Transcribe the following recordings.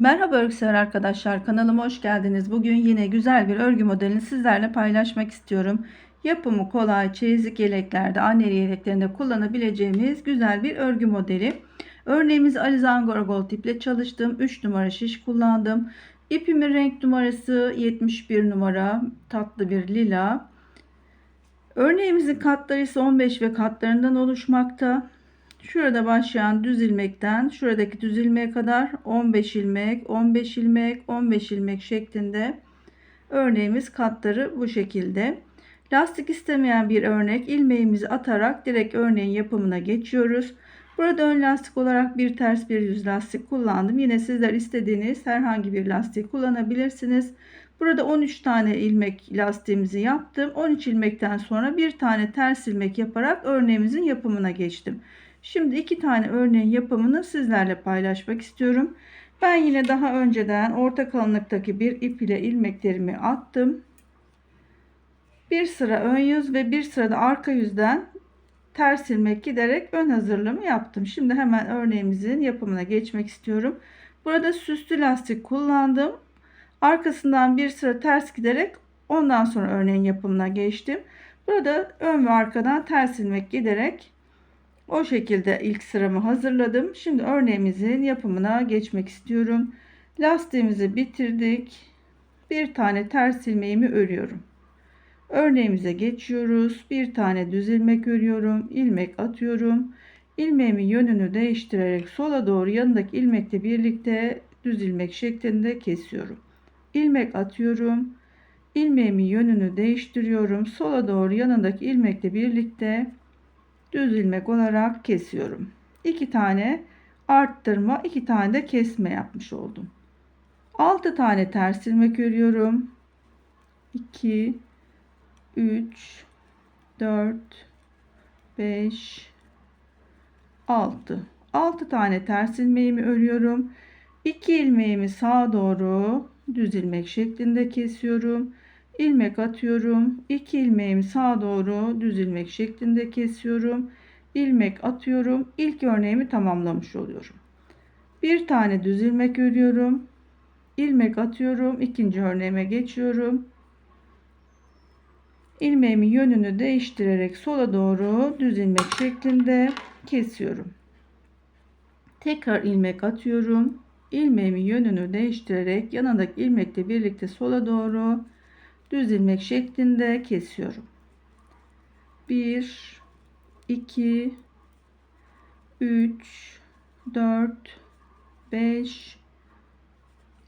Merhaba örgüsever arkadaşlar kanalıma hoş geldiniz. Bugün yine güzel bir örgü modelini sizlerle paylaşmak istiyorum. Yapımı kolay çeyizlik yeleklerde anneli yeleklerinde kullanabileceğimiz güzel bir örgü modeli. Örneğimiz Alizangora Gold iple çalıştım. 3 numara şiş kullandım. İpimin renk numarası 71 numara tatlı bir lila. Örneğimizin katları ise 15 ve katlarından oluşmakta. Şurada başlayan düz ilmekten şuradaki düz ilmeğe kadar 15 ilmek, 15 ilmek, 15 ilmek şeklinde örneğimiz katları bu şekilde. Lastik istemeyen bir örnek ilmeğimizi atarak direkt örneğin yapımına geçiyoruz. Burada ön lastik olarak bir ters bir yüz lastik kullandım. Yine sizler istediğiniz herhangi bir lastik kullanabilirsiniz. Burada 13 tane ilmek lastiğimizi yaptım. 13 ilmekten sonra bir tane ters ilmek yaparak örneğimizin yapımına geçtim. Şimdi iki tane örneğin yapımını sizlerle paylaşmak istiyorum. Ben yine daha önceden orta kalınlıktaki bir ip ile ilmeklerimi attım. Bir sıra ön yüz ve bir sırada arka yüzden ters ilmek giderek ön hazırlığımı yaptım. Şimdi hemen örneğimizin yapımına geçmek istiyorum. Burada süslü lastik kullandım. Arkasından bir sıra ters giderek ondan sonra örneğin yapımına geçtim. Burada ön ve arkadan ters ilmek giderek o şekilde ilk sıramı hazırladım. Şimdi örneğimizin yapımına geçmek istiyorum. Lastiğimizi bitirdik. Bir tane ters ilmeğimi örüyorum. Örneğimize geçiyoruz. Bir tane düz ilmek örüyorum. ilmek atıyorum. İlmeğimin yönünü değiştirerek sola doğru yanındaki ilmekle birlikte düz ilmek şeklinde kesiyorum. İlmek atıyorum. İlmeğimin yönünü değiştiriyorum. Sola doğru yanındaki ilmekle birlikte düz ilmek olarak kesiyorum. 2 tane arttırma, 2 tane de kesme yapmış oldum. 6 tane ters ilmek örüyorum. 2 3 4 5 6 6 tane ters ilmeğimi örüyorum. 2 ilmeğimi sağa doğru düz ilmek şeklinde kesiyorum ilmek atıyorum. 2 ilmeğimi sağa doğru düz ilmek şeklinde kesiyorum. ilmek atıyorum. İlk örneğimi tamamlamış oluyorum. Bir tane düz ilmek örüyorum. ilmek atıyorum. ikinci örneğime geçiyorum. ilmeğimi yönünü değiştirerek sola doğru düz ilmek şeklinde kesiyorum. Tekrar ilmek atıyorum. ilmeğimi yönünü değiştirerek yanındaki ilmekle birlikte sola doğru düz ilmek şeklinde kesiyorum. 1 2 3 4 5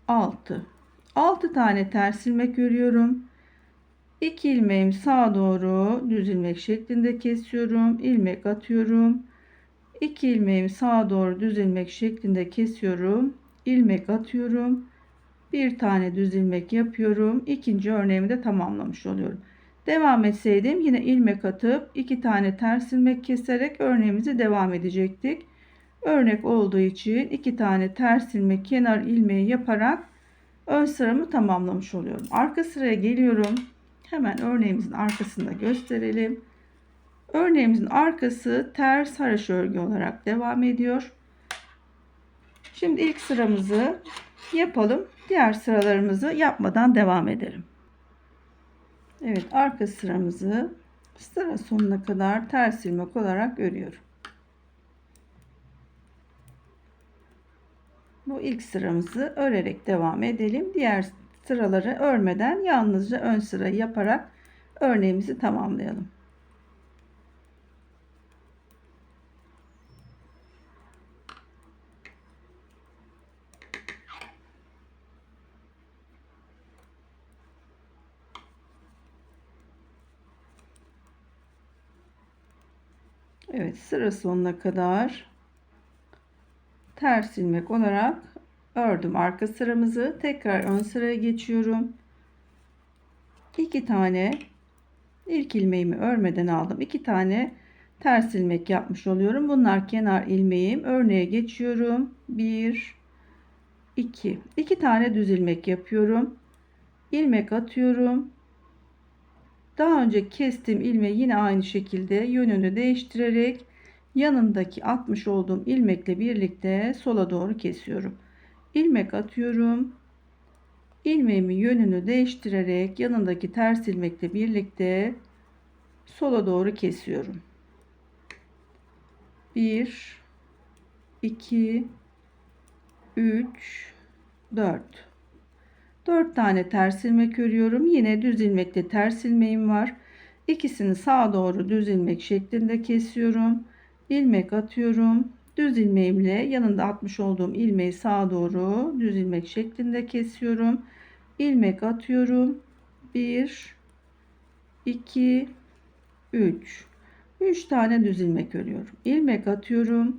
6 6 tane ters ilmek örüyorum. 2 ilmeğimi sağa doğru düz ilmek şeklinde kesiyorum. ilmek atıyorum. 2 ilmeğimi sağa doğru düz ilmek şeklinde kesiyorum. ilmek atıyorum bir tane düz ilmek yapıyorum. İkinci örneğimi de tamamlamış oluyorum. Devam etseydim yine ilmek atıp iki tane ters ilmek keserek örneğimizi devam edecektik. Örnek olduğu için iki tane ters ilmek kenar ilmeği yaparak ön sıramı tamamlamış oluyorum. Arka sıraya geliyorum. Hemen örneğimizin arkasında gösterelim. Örneğimizin arkası ters haraş örgü olarak devam ediyor. Şimdi ilk sıramızı yapalım. Diğer sıralarımızı yapmadan devam edelim. Evet arka sıramızı sıra sonuna kadar ters ilmek olarak örüyorum. Bu ilk sıramızı örerek devam edelim. Diğer sıraları örmeden yalnızca ön sırayı yaparak örneğimizi tamamlayalım. Evet sıra sonuna kadar ters ilmek olarak ördüm arka sıramızı. Tekrar ön sıraya geçiyorum. İki tane ilk ilmeğimi örmeden aldım. İki tane ters ilmek yapmış oluyorum. Bunlar kenar ilmeğim. Örneğe geçiyorum. 1 2 2 tane düz ilmek yapıyorum. İlmek atıyorum daha önce kestiğim ilmeği yine aynı şekilde yönünü değiştirerek yanındaki atmış olduğum ilmekle birlikte sola doğru kesiyorum. ilmek atıyorum. ilmeğimi yönünü değiştirerek yanındaki ters ilmekle birlikte sola doğru kesiyorum. 1 2 3 4 4 tane ters ilmek örüyorum. Yine düz ilmekte ters ilmeğim var. İkisini sağa doğru düz ilmek şeklinde kesiyorum. ilmek atıyorum. Düz ilmeğimle yanında atmış olduğum ilmeği sağa doğru düz ilmek şeklinde kesiyorum. ilmek atıyorum. 1 2 3 3 tane düz ilmek örüyorum. ilmek atıyorum.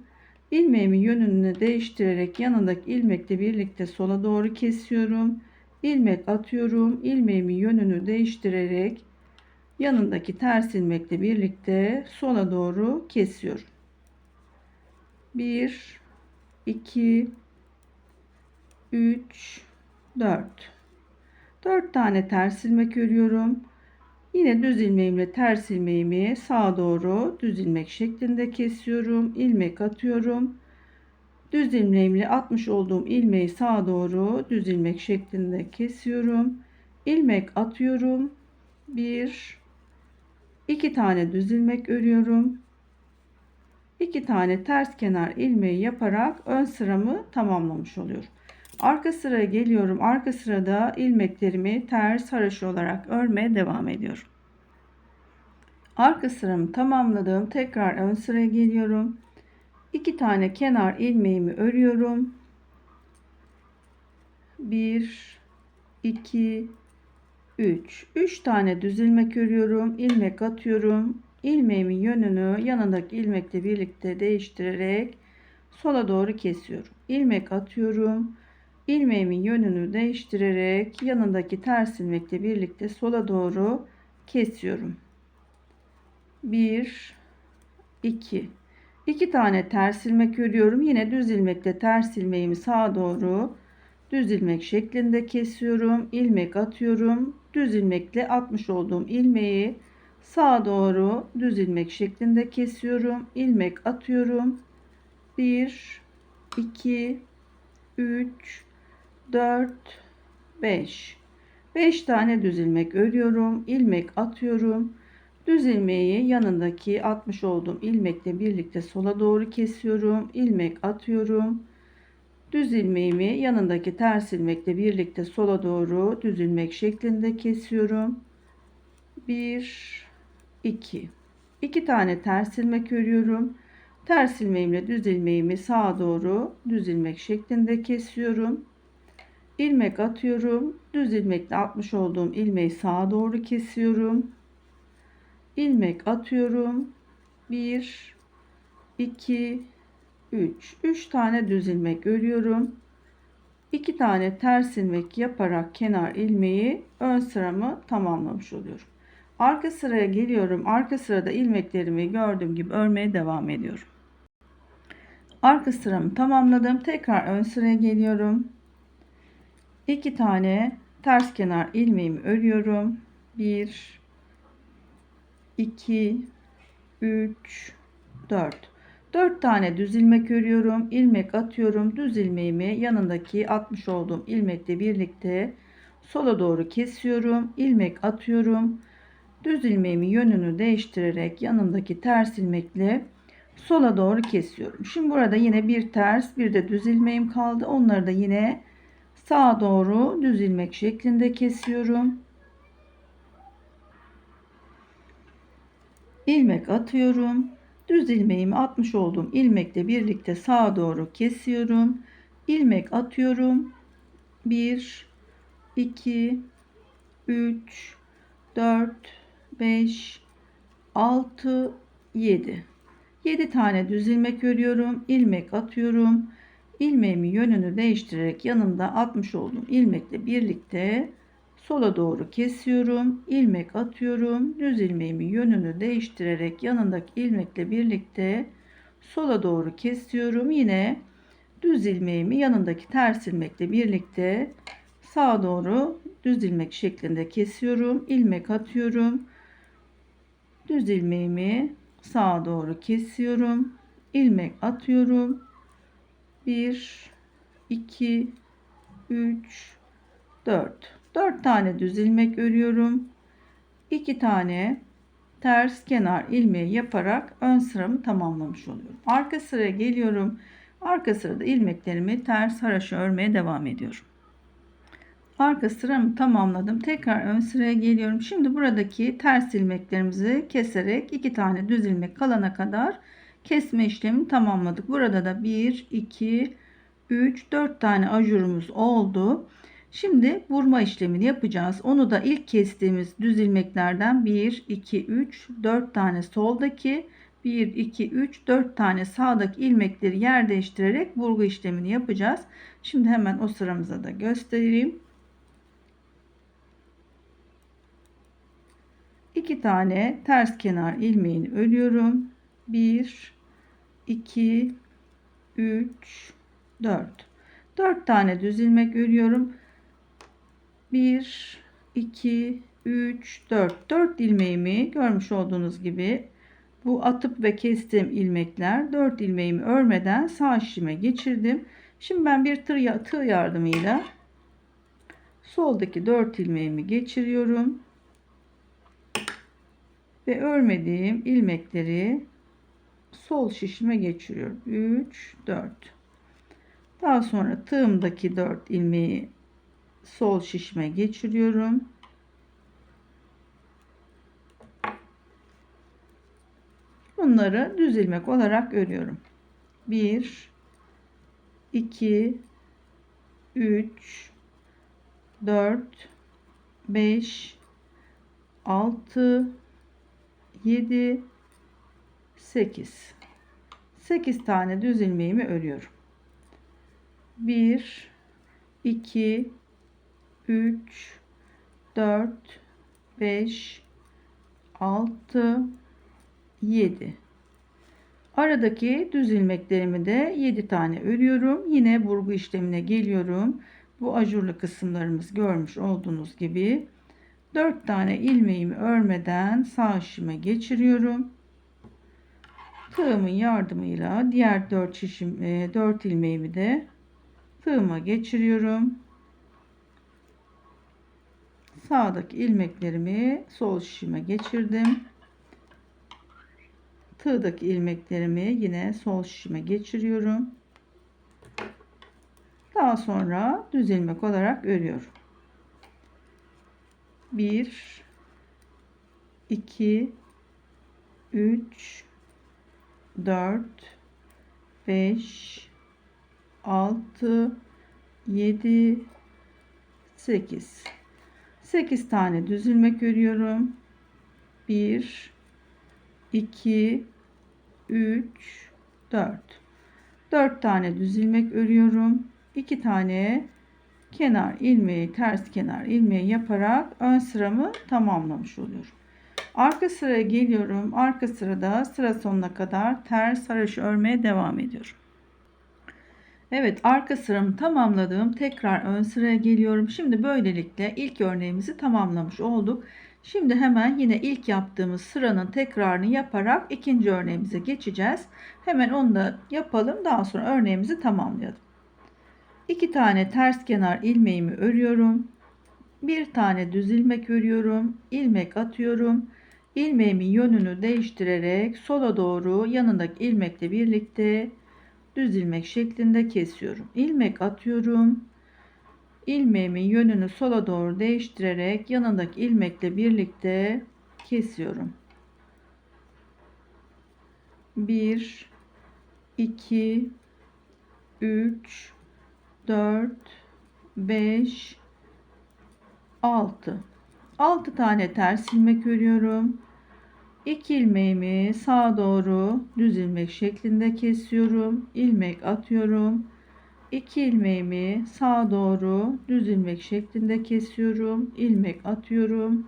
ilmeğimin yönünü değiştirerek yanındaki ilmekle birlikte sola doğru kesiyorum. İlmek atıyorum. ilmeğimin yönünü değiştirerek yanındaki ters ilmekle birlikte sola doğru kesiyorum. 1 2 3 4 4 tane ters ilmek örüyorum. Yine düz ilmeğimle ters ilmeğimi sağa doğru düz ilmek şeklinde kesiyorum. ilmek atıyorum. Düz ilmeğimle atmış olduğum ilmeği sağa doğru düz ilmek şeklinde kesiyorum. ilmek atıyorum. 1 2 tane düz ilmek örüyorum. 2 tane ters kenar ilmeği yaparak ön sıramı tamamlamış oluyorum. Arka sıraya geliyorum. Arka sırada ilmeklerimi ters haraşo olarak örmeye devam ediyorum. Arka sıramı tamamladım. Tekrar ön sıraya geliyorum. 2 tane kenar ilmeğimi örüyorum. 1 2 3 3 tane düz ilmek örüyorum. ilmek atıyorum. ilmeğimin yönünü yanındaki ilmekle birlikte değiştirerek sola doğru kesiyorum. ilmek atıyorum. ilmeğimin yönünü değiştirerek yanındaki ters ilmekle birlikte sola doğru kesiyorum. 1 2 2 tane ters ilmek örüyorum. Yine düz ilmekle ters ilmeğimi sağa doğru düz ilmek şeklinde kesiyorum. ilmek atıyorum. Düz ilmekle atmış olduğum ilmeği sağa doğru düz ilmek şeklinde kesiyorum. ilmek atıyorum. 1 2 3 4 5 5 tane düz ilmek örüyorum. ilmek atıyorum. Düz ilmeği yanındaki atmış olduğum ilmekle birlikte sola doğru kesiyorum. ilmek atıyorum. Düz ilmeğimi yanındaki ters ilmekle birlikte sola doğru düz ilmek şeklinde kesiyorum. 1 2 2 tane ters ilmek örüyorum. Ters ilmeğimle düz ilmeğimi sağa doğru düz ilmek şeklinde kesiyorum. ilmek atıyorum. Düz ilmekle atmış olduğum ilmeği sağa doğru kesiyorum. İlmek atıyorum. 1 2 3 3 tane düz ilmek örüyorum. 2 tane ters ilmek yaparak kenar ilmeği ön sıramı tamamlamış oluyorum. Arka sıraya geliyorum. Arka sırada ilmeklerimi gördüğüm gibi örmeye devam ediyorum. Arka sıramı tamamladım. Tekrar ön sıraya geliyorum. 2 tane ters kenar ilmeğimi örüyorum. 1 2 3 4 4 tane düz ilmek örüyorum. ilmek atıyorum. Düz ilmeğimi yanındaki atmış olduğum ilmekle birlikte sola doğru kesiyorum. ilmek atıyorum. Düz ilmeğimi yönünü değiştirerek yanındaki ters ilmekle sola doğru kesiyorum. Şimdi burada yine bir ters bir de düz ilmeğim kaldı. Onları da yine sağa doğru düz ilmek şeklinde kesiyorum. İlmek atıyorum. Düz ilmeğimi atmış olduğum ilmekle birlikte sağa doğru kesiyorum. ilmek atıyorum. 1 2 3 4 5 6 7 7 tane düz ilmek örüyorum. ilmek atıyorum. ilmeğimi yönünü değiştirerek yanında atmış olduğum ilmekle birlikte sola doğru kesiyorum. ilmek atıyorum. Düz ilmeğimi yönünü değiştirerek yanındaki ilmekle birlikte sola doğru kesiyorum. Yine düz ilmeğimi yanındaki ters ilmekle birlikte sağa doğru düz ilmek şeklinde kesiyorum. ilmek atıyorum. Düz ilmeğimi sağa doğru kesiyorum. ilmek atıyorum. 1 2 3 4 4 tane düz ilmek örüyorum. 2 tane ters kenar ilmeği yaparak ön sıramı tamamlamış oluyorum. Arka sıraya geliyorum. Arka sırada ilmeklerimi ters haraşo örmeye devam ediyorum. Arka sıramı tamamladım. Tekrar ön sıraya geliyorum. Şimdi buradaki ters ilmeklerimizi keserek iki tane düz ilmek kalana kadar kesme işlemini tamamladık. Burada da 1 2 3 4 tane ajurumuz oldu şimdi vurma işlemini yapacağız onu da ilk kestiğimiz düz ilmeklerden 1 2 3 4 tane soldaki 1 2 3 4 tane sağdaki ilmekleri yer değiştirerek vurgu işlemini yapacağız şimdi hemen o sıramıza da göstereyim 2 tane ters kenar ilmeğini örüyorum. 1 2 3 4 4 tane düz ilmek örüyorum. 1 2 3 4 4 ilmeğimi görmüş olduğunuz gibi bu atıp ve kestiğim ilmekler 4 ilmeğimi örmeden sağ işime geçirdim. Şimdi ben bir tığ, tığ yardımıyla soldaki 4 ilmeğimi geçiriyorum ve örmediğim ilmekleri sol şişime geçiriyorum. 3 4 daha sonra tığımdaki 4 ilmeği sol şişime geçiriyorum. Bunları düz ilmek olarak örüyorum. 1 2 3 4 5 6 7 8 8 tane düz ilmeğimi örüyorum 1 2 3 4 5 6 7 aradaki düz ilmeklerimi de 7 tane örüyorum yine burgu işlemine geliyorum bu ajurlu kısımlarımız görmüş olduğunuz gibi 4 tane ilmeğimi örmeden sağ işime geçiriyorum. Tığımın yardımıyla diğer 4 şişim 4 e, ilmeğimi de tığıma geçiriyorum. Sağdaki ilmeklerimi sol şişime geçirdim. Tığdaki ilmeklerimi yine sol şişime geçiriyorum. Daha sonra düz ilmek olarak örüyorum. 1 2 3 4 5 6 7 8 8 tane düz ilmek örüyorum 1 2 3 4 4 tane düz ilmek örüyorum 2 tane kenar ilmeği ters kenar ilmeği yaparak ön sıramı tamamlamış oluyorum. Arka sıraya geliyorum. Arka sırada sıra sonuna kadar ters haraşo örmeye devam ediyorum. Evet arka sıramı tamamladım. Tekrar ön sıraya geliyorum. Şimdi böylelikle ilk örneğimizi tamamlamış olduk. Şimdi hemen yine ilk yaptığımız sıranın tekrarını yaparak ikinci örneğimize geçeceğiz. Hemen onu da yapalım. Daha sonra örneğimizi tamamlayalım. 2 tane ters kenar ilmeğimi örüyorum. Bir tane düz ilmek örüyorum. ilmek atıyorum. Ilmeğimin yönünü değiştirerek sola doğru yanındaki ilmekle birlikte düz ilmek şeklinde kesiyorum. ilmek atıyorum. ilmeğimin yönünü sola doğru değiştirerek yanındaki ilmekle birlikte kesiyorum. 1 2 3 4 5 6 6 tane ters ilmek örüyorum 2 ilmeğimi sağa doğru düz ilmek şeklinde kesiyorum. İlmek atıyorum. 2 ilmeğimi sağa doğru düz ilmek şeklinde kesiyorum. İlmek atıyorum.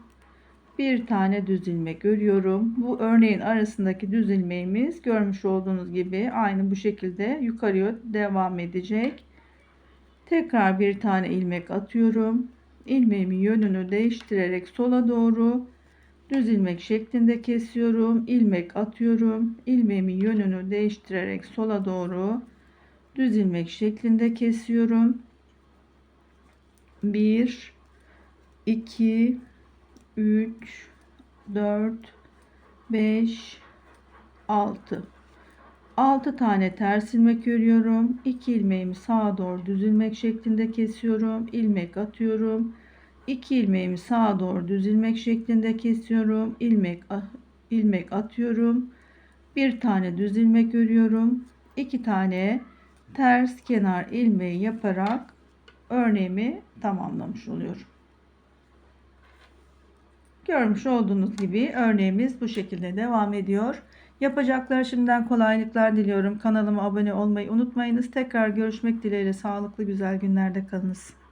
Bir tane düz ilmek örüyorum. Bu örneğin arasındaki düz ilmeğimiz görmüş olduğunuz gibi aynı bu şekilde yukarıya devam edecek. Tekrar bir tane ilmek atıyorum. Ilmeğimin yönünü değiştirerek sola doğru düz ilmek şeklinde kesiyorum. ilmek atıyorum. ilmeğimin yönünü değiştirerek sola doğru düz ilmek şeklinde kesiyorum. 1 2 3 4 5 6 6 tane ters ilmek örüyorum. 2 ilmeğimi sağa doğru düz ilmek şeklinde kesiyorum. ilmek atıyorum. 2 ilmeğimi sağa doğru düz ilmek şeklinde kesiyorum. ilmek ilmek atıyorum. Bir tane düz ilmek örüyorum. 2 tane ters kenar ilmeği yaparak örneğimi tamamlamış oluyorum. Görmüş olduğunuz gibi örneğimiz bu şekilde devam ediyor. Yapacakları şimdiden kolaylıklar diliyorum. Kanalıma abone olmayı unutmayınız. Tekrar görüşmek dileğiyle sağlıklı güzel günlerde kalınız.